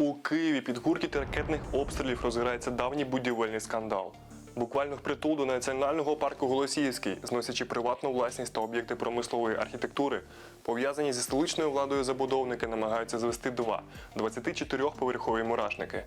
У Києві під гуркіт ракетних обстрілів розгорається давній будівельний скандал. Буквально впритул до національного парку Голосіївський, зносячи приватну власність та об'єкти промислової архітектури, пов'язані зі столичною владою забудовники намагаються звести два 24-поверхові мурашники.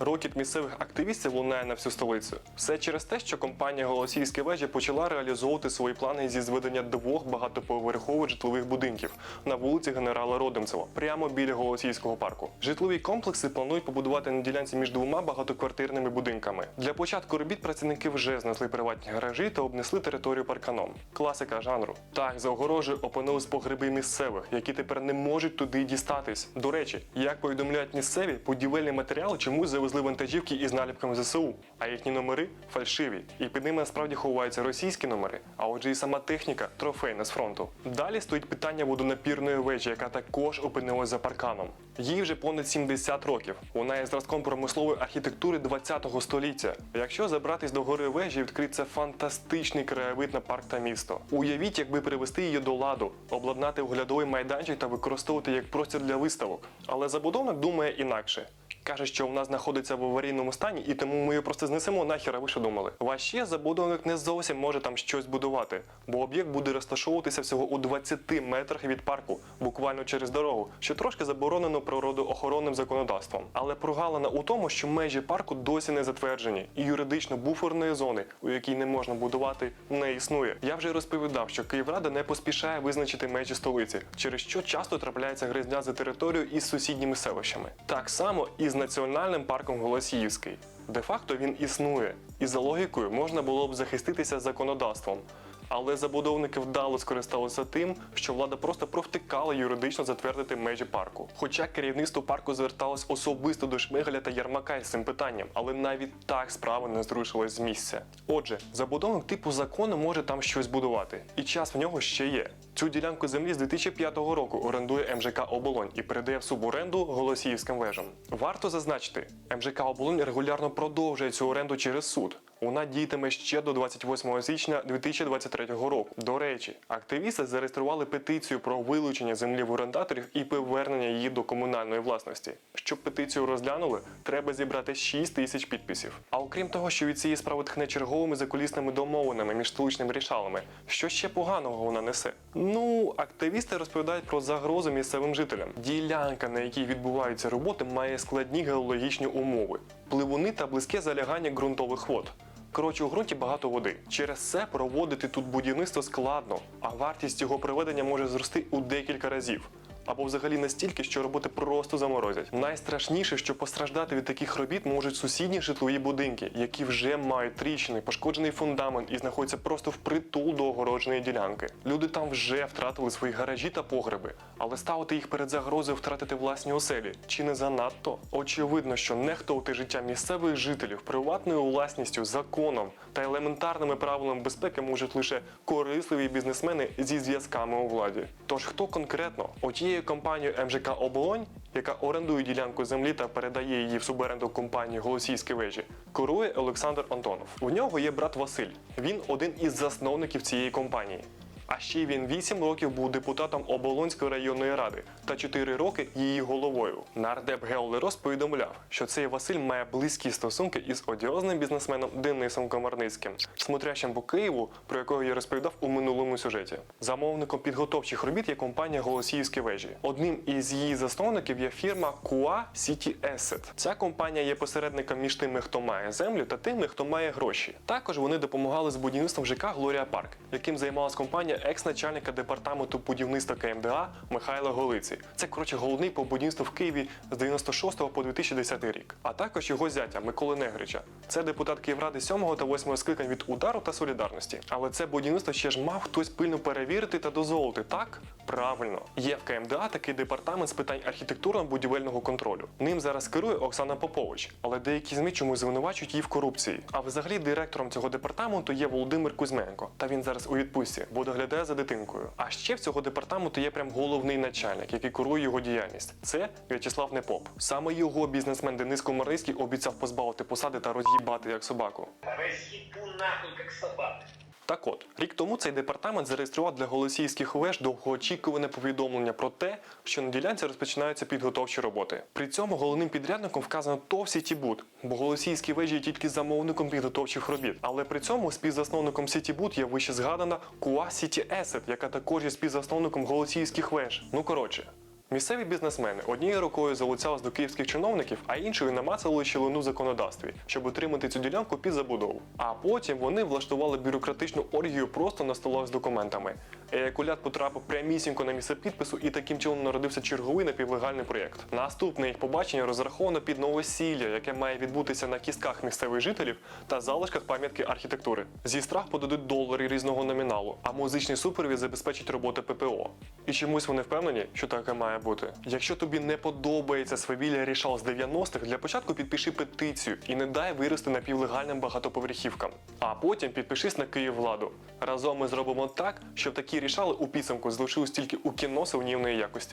Рокіт місцевих активістів лунає на всю столицю. Все через те, що компанія Голосіївські вежі почала реалізовувати свої плани зі зведення двох багатоповерхових житлових будинків на вулиці генерала Родимцева, прямо біля Голосіївського парку. Житлові комплекси планують побудувати на ділянці між двома багатоквартирними будинками. Для початку робіт працівники вже знесли приватні гаражі та обнесли територію парканом. Класика жанру. Так, за огорожею опинились погреби місцевих, які тепер не можуть туди дістатись. До речі, як повідомляють місцеві, будівельний матеріал чомусь завезли вантажівки із наліпками ЗСУ, а їхні номери фальшиві. І під ними насправді ховаються російські номери, а отже і сама техніка трофейна з фронту. Далі стоїть питання водонапірної вежі, яка також опинилась за парканом. Їй вже понад 70 років. Вона є зразком промислової архітектури 20-го століття. Якщо забратись до гори вежі, відкриться фантастичний краєвид на парк та місто. Уявіть, якби привести її до ладу, обладнати оглядовий майданчик та використовувати як простір для виставок. Але забудовник думає інакше. Каже, що вона знаходиться в аварійному стані, і тому ми її просто знесемо нахер, а ви що думали. Ваще забудовник не зовсім може там щось будувати, бо об'єкт буде розташовуватися всього у 20 метрах від парку, буквально через дорогу, що трошки заборонено природоохоронним законодавством. Але прогалина у тому, що межі парку досі не затверджені, і юридично буферної зони, у якій не можна будувати, не існує. Я вже розповідав, що Київрада не поспішає визначити межі столиці, через що часто трапляється гризня за територію із сусідніми селищами. Так само і з національним парком Голосіївський. Де-факто він існує, і за логікою можна було б захиститися законодавством. Але забудовники вдало скористалися тим, що влада просто провтикала юридично затвердити межі парку. Хоча керівництво парку зверталось особисто до Шмигаля та Ярмака із цим питанням, але навіть так справа не зрушилась з місця. Отже, забудовник типу закону може там щось будувати, і час в нього ще є. Цю ділянку землі з 2005 року орендує МЖК Оболонь і передає в суборенду Голосіївським вежам. Варто зазначити, МЖК Оболонь регулярно продовжує цю оренду через суд. Вона діятиме ще до 28 січня 2023 року. До речі, активісти зареєстрували петицію про вилучення землі в орендаторів і повернення її до комунальної власності. Щоб петицію розглянули, треба зібрати 6 тисяч підписів. А окрім того, що від цієї справи тхне черговими закулісними домовленими між столичними рішалами, що ще поганого вона несе? Ну, активісти розповідають про загрозу місцевим жителям. Ділянка, на якій відбуваються роботи, має складні геологічні умови, пливуни та близьке залягання ґрунтових вод. Коротше, у ґрунті багато води. Через це проводити тут будівництво складно, а вартість його проведення може зрости у декілька разів. Або взагалі настільки, що роботи просто заморозять. Найстрашніше, що постраждати від таких робіт можуть сусідні житлові будинки, які вже мають тріщини, пошкоджений фундамент і знаходяться просто впритул до огородженої ділянки. Люди там вже втратили свої гаражі та погреби, але ставити їх перед загрозою втратити власні оселі чи не занадто? Очевидно, що нехтувати життя місцевих жителів приватною власністю, законом та елементарними правилами безпеки можуть лише корисливі бізнесмени зі зв'язками у владі. Тож хто конкретно отією компанією МЖК Оболонь, яка орендує ділянку землі та передає її в суберенду компанії Голосійські вежі, керує Олександр Антонов. У нього є брат Василь. Він один із засновників цієї компанії. А ще він 8 років був депутатом Оболонської районної ради та 4 роки її головою. Нардеп Гео Лерос повідомляв, що цей Василь має близькі стосунки із одіозним бізнесменом Денисом Комарницьким, смотрящим по Києву, про якого я розповідав у минулому сюжеті. Замовником підготовчих робіт є компанія Голосіївські вежі. Одним із її засновників є фірма QA City Asset. Ця компанія є посередником між тими, хто має землю, та тими, хто має гроші. Також вони допомагали з будівництвом ЖК Глорія Парк, яким займалась компанія екс-начальника департаменту будівництва КМДА Михайла Голиці. Це коротше головний по в Києві з 96 по 2010 рік. А також його зятя Миколи Негрича. Це депутат Київради 7 та 8 скликань від удару та солідарності. Але це будівництво ще ж мав хтось пильно перевірити та дозволити. Так правильно є в КМДА такий департамент з питань архітектурно-будівельного контролю. Ним зараз керує Оксана Попович, але деякі змі чомусь звинувачують її в корупції. А взагалі директором цього департаменту є Володимир Кузьменко. Та він зараз у відпустці, бо доглядає за дитинкою. А ще в цього департаменту є прям головний начальник, який курує його діяльність. Це В'ячеслав Непоп. Саме його бізнесмен Денис Комарийський обіцяв позбавити посади та роз'їбати як собаку. Роз'їбу нахуй, як собака. Так от, рік тому цей департамент зареєстрував для голосійських веж довгоочікуване повідомлення про те, що на ділянці розпочинаються підготовчі роботи. При цьому головним підрядником вказано ТОВ «Сітібуд», бо голосійські вежі є тільки замовником підготовчих робіт. Але при цьому співзасновником «Сітібуд» є вище згадана Куа Сіті Есет, яка також є співзасновником голосійських веж. Ну коротше. Місцеві бізнесмени однією рукою залицялись до київських чиновників, а іншою намацали щілину в законодавстві, щоб отримати цю ділянку під забудову. А потім вони влаштували бюрократичну оргію просто на столах з документами. Еякулят потрапив прямісінько на місце підпису, і таким чином народився черговий напівлегальний проєкт. Наступне їх побачення розраховано під новосілля, яке має відбутися на кістках місцевих жителів та залишках пам'ятки архітектури. Зі страх подадуть долари різного номіналу, а музичний супровід забезпечить роботи ППО. І чомусь вони впевнені, що таке має бути. Якщо тобі не подобається свавілля рішал з 90-х, для початку підпиши петицію і не дай вирости напівлегальним багатоповерхівкам. А потім підпишись на Київвладу. Разом ми зробимо так, щоб такі рішали у підсумку залишились тільки у кіно сумнівної якості.